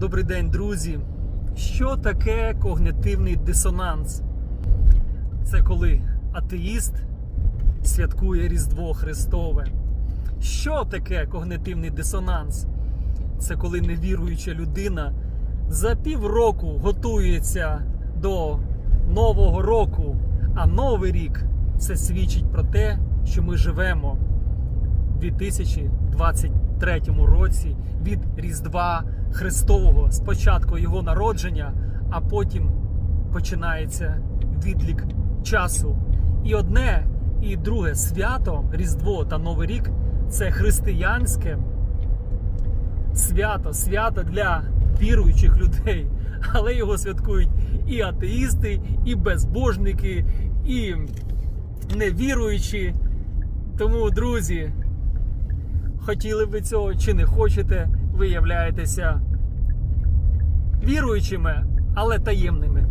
Добрий день, друзі. Що таке когнитивний дисонанс? Це коли атеїст святкує Різдво Христове. Що таке когнитивний дисонанс? Це коли невіруюча людина за півроку готується до Нового року, а Новий рік це свідчить про те, що ми живемо 2023 році від Різдва Христового, спочатку його народження, а потім починається відлік часу. І одне, і друге свято, Різдво та Новий рік це християнське свято, свято для віруючих людей. Але його святкують і атеїсти, і безбожники, і невіруючі. Тому, друзі, хотіли ви цього чи не хочете, ви являєтеся віруючими, але таємними